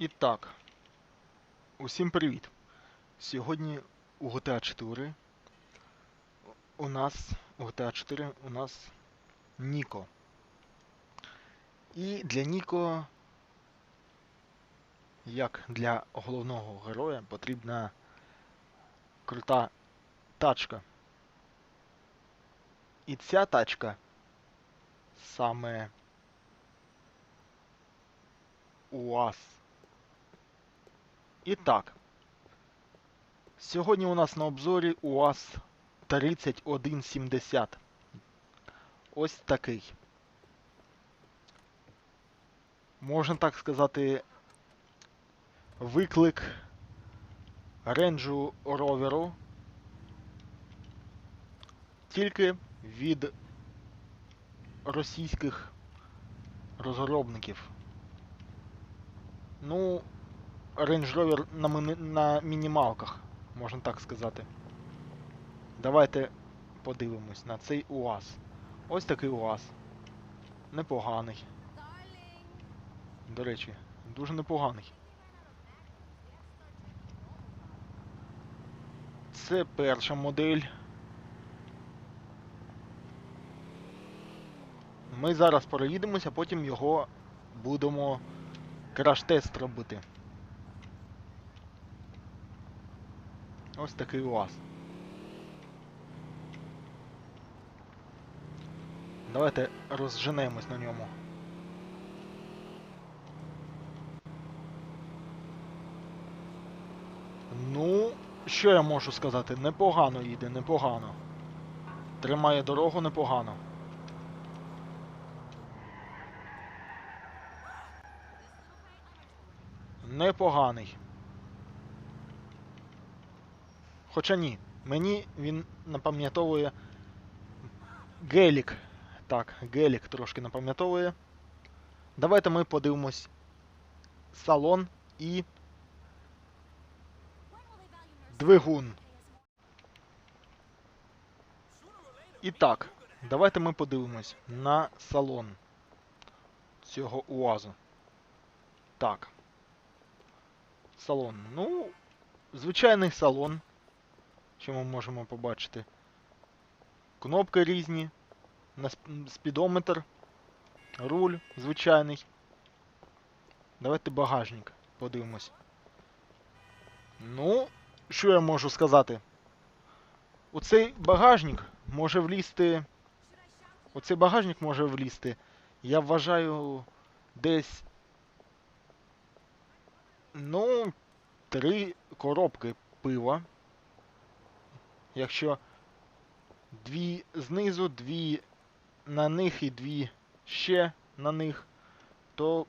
І так. Усім привіт. Сьогодні у GTA 4 у нас у GTA 4 у нас Ніко. І для Ніко, як для головного героя, потрібна крута тачка. І ця тачка саме УАЗ. І так. Сьогодні у нас на обзорі УАЗ 3170. Ось такий. Можна так сказати, виклик ренджу роверу. Тільки від російських розробників. Ну, Range Rover на, мини- на мінімалках, можна так сказати. Давайте подивимось на цей УАЗ. Ось такий УАЗ. Непоганий. До речі, дуже непоганий. Це перша модель. Ми зараз проїдемося, потім його будемо краш-тест робити. Ось такий УАЗ. Давайте розженемось на ньому. Ну, що я можу сказати? Непогано їде, непогано. Тримає дорогу непогано. Непоганий. Хоча ні, мені він напам'ятовує Гелік. Так, Гелік трошки напам'ятовує. Давайте ми подивимось салон і двигун. І так, давайте ми подивимось на салон цього УАЗу. Так. Салон. Ну, звичайний салон. Що ми можемо побачити? Кнопки різні. Спідометр. Руль звичайний. Давайте багажник подивимось. Ну, що я можу сказати? У цей багажник може влізти. У цей багажник може влізти. Я вважаю десь. Ну, три коробки пива. Якщо дві знизу, дві на них і дві ще на них, то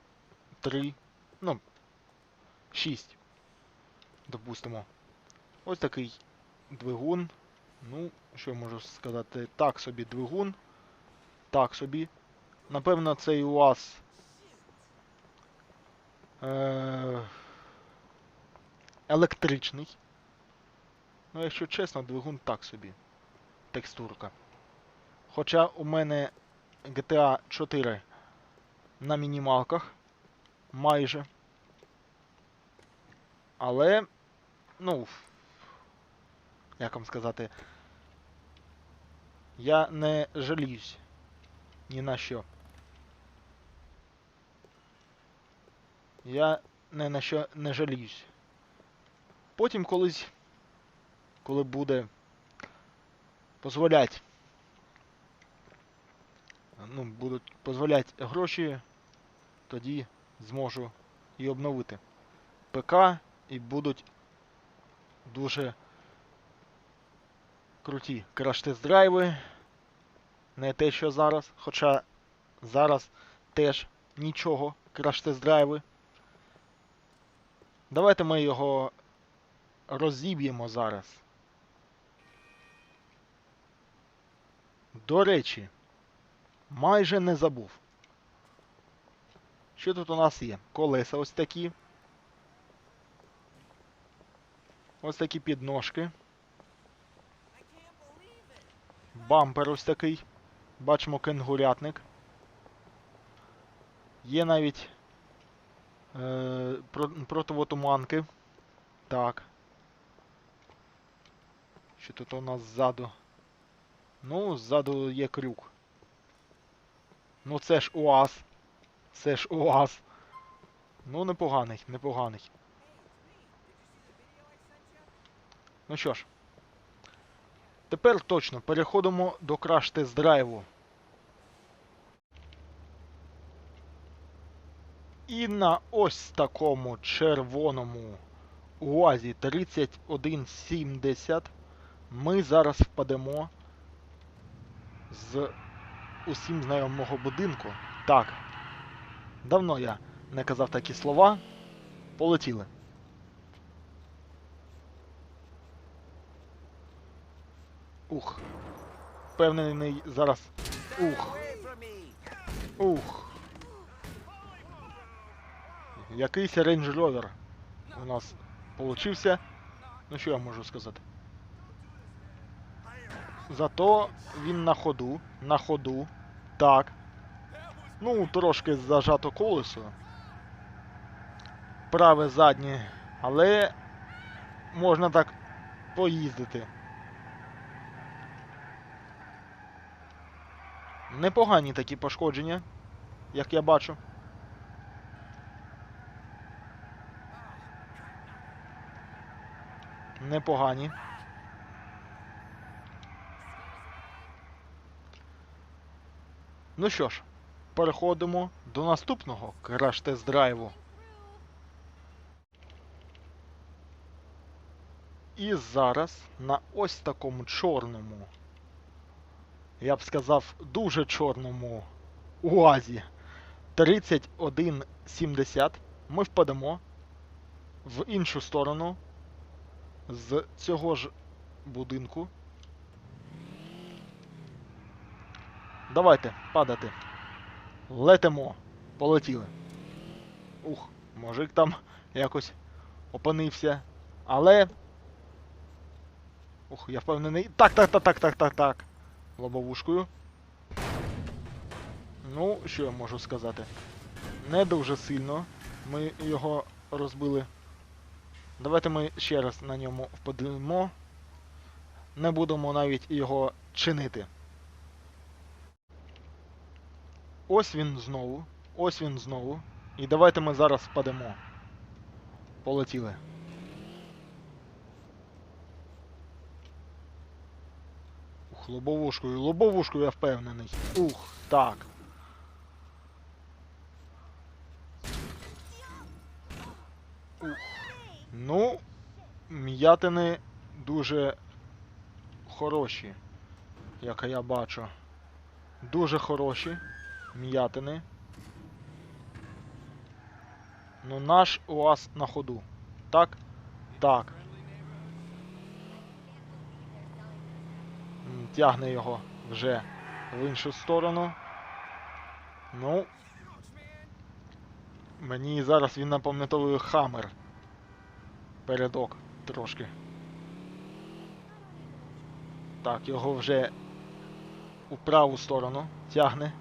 три, ну, шість. Допустимо. Ось такий двигун. Ну, що я можу сказати? Так собі двигун. Так собі. Напевно, цей УАЗ. Е- електричний. Ну, якщо чесно, двигун так собі. Текстурка. Хоча у мене GTA 4 на мінімалках. Майже. Але, ну. Як вам сказати. Я не жаліюсь ні на що. Я не на що не жаліюсь. Потім колись коли буде дозволять, ну, будуть дозволяти гроші, тоді зможу і обновити ПК і будуть дуже круті краш-тест-драйви. Не те, що зараз, хоча зараз теж нічого краш-тест-драйви. Давайте ми його розіб'ємо зараз. До речі, майже не забув. Що тут у нас є? Колеса ось такі. Ось такі підножки. Бампер ось такий. Бачимо кенгурятник. Є навіть Е, про, противотуманки. Так. Що тут у нас ззаду? Ну, ззаду є крюк. Ну це ж УАЗ. Це ж УАЗ. Ну, непоганий, непоганий. Ну що ж. Тепер точно переходимо до краш-тест-драйву. І на ось такому червоному УАЗі 3170 ми зараз впадемо з усім знайомого будинку. Так. Давно я не казав такі слова. Полетіли. Ух. Впевнений зараз. Ух. Ух. Якийсь Rover у нас получився. Ну що я можу сказати? Зато він на ходу. На ходу. Так. Ну, трошки зажато колесо. Праве заднє. Але можна так поїздити. Непогані такі пошкодження, як я бачу. Непогані. Ну що ж, переходимо до наступного краш-тест-драйву. І зараз на ось такому чорному, я б сказав, дуже чорному УАЗі 3170 ми впадемо в іншу сторону з цього ж будинку. Давайте падати. Летимо. Полетіли. Ух, мужик там якось опинився. Але. Ух, я впевнений. Так, так, так, так, так, так, так. Лобовушкою. Ну, що я можу сказати? Не дуже сильно. Ми його розбили. Давайте ми ще раз на ньому впадемо. Не будемо навіть його чинити. Ось він знову. Ось він знову. І давайте ми зараз впадемо. Полетіли. Ух, лобовушкою, лобовушкою я впевнений. Ух, так. Ух. Ну, м'ятини дуже хороші, як я бачу. Дуже хороші м'ятини. Ну наш УАЗ на ходу. Так? Так. Тягне його вже в іншу сторону. Ну. Мені зараз він напам'ятовує Хаммер. Передок трошки. Так, його вже у праву сторону тягне.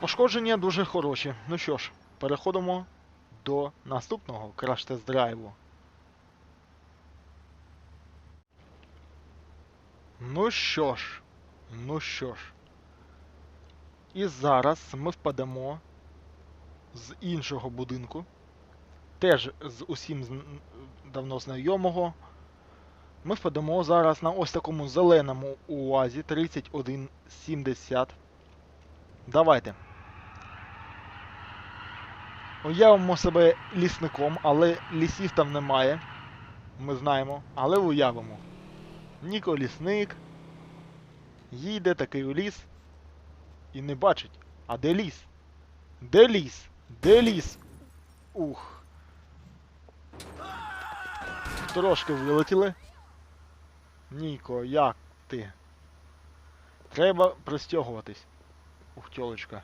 Пошкодження дуже хороші. Ну що ж, переходимо до наступного краш-тест-драйву. Ну що ж, ну що ж. І зараз ми впадемо з іншого будинку. Теж з усім давно знайомого. Ми впадемо зараз на ось такому зеленому УАЗі 3170. Давайте. Уявимо себе лісником, але лісів там немає. Ми знаємо, але уявимо. Ніко лісник. Їде такий у ліс і не бачить. А де ліс? Де ліс? Де ліс? Ух. Трошки вилетіли. Ніко, як ти? Треба пристягуватись. Ух, тьолочка.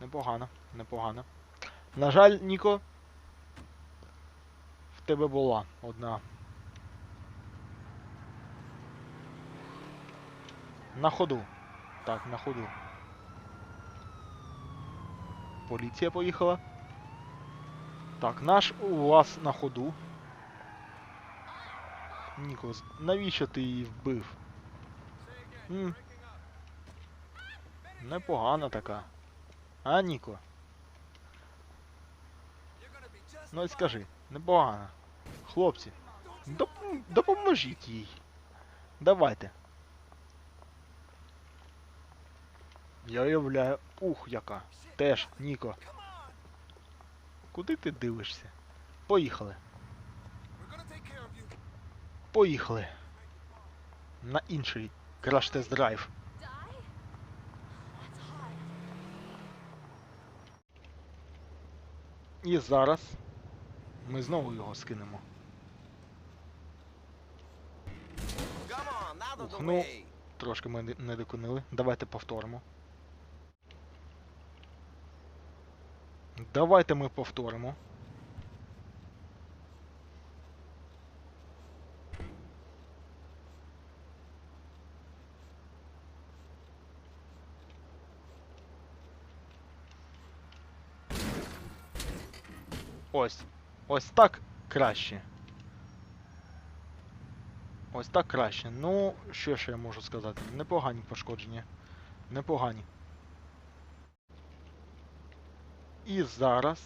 Непогано, непогано. На жаль, Ніко. В тебе була одна. На ходу. Так, на ходу. поліція поїхала. Так, наш УАЗ на ходу. Ніколас, навіщо ти її вбив? Непогана така. А, Ніко? Ну і скажи, непогана. Хлопці, доп- допоможіть їй. Давайте. Я уявляю. Ух, яка. Теж, Ніко. Куди ти дивишся? Поїхали. Поїхали. На інший краш-тест-драйв. І зараз ми знову його скинемо. Ух, ну. Трошки ми не доконили. Давайте повторимо. Давайте ми повторимо. Ось. Ось так краще. Ось так краще. Ну, що ще я можу сказати? Непогані пошкодження. Непогані. І зараз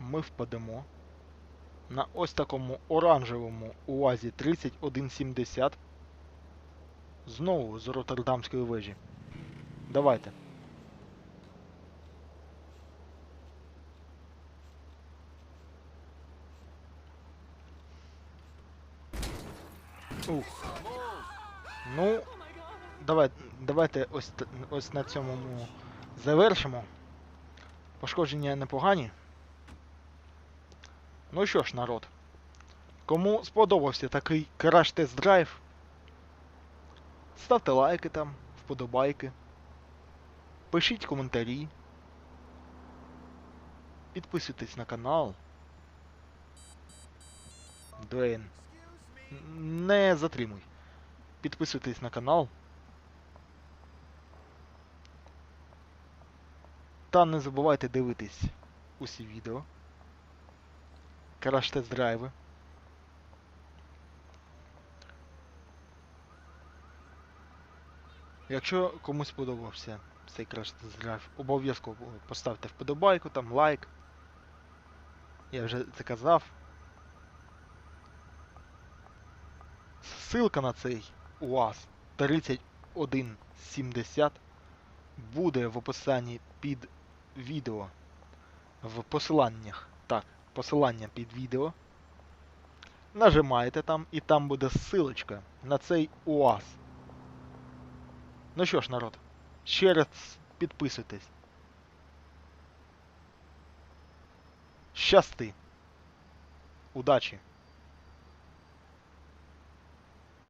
ми впадемо на ось такому оранжевому УАЗі 3170. Знову з Роттердамської вежі. Давайте. Ух. Ну, давай, давайте ось, ось на цьому завершимо. Пошкодження непогані. Ну що ж, народ. Кому сподобався такий краш-тест-драйв, ставте лайки там, вподобайки. Пишіть коментарі. Підписуйтесь на канал. Дуейн. Не затримуй. Підписуйтесь на канал. Та не забувайте дивитись усі відео. Краш тест драйви. Якщо комусь сподобався цей краш тест драйв, обов'язково поставте вподобайку, там лайк. Я вже це казав. Ссылка на цей УАЗ 3170 буде в описанні під відео. В посиланнях. Так, посилання під відео. Нажимаєте там і там буде ссылочка на цей УАЗ. Ну що ж, народ, ще раз підписуйтесь. Щасти. Удачі!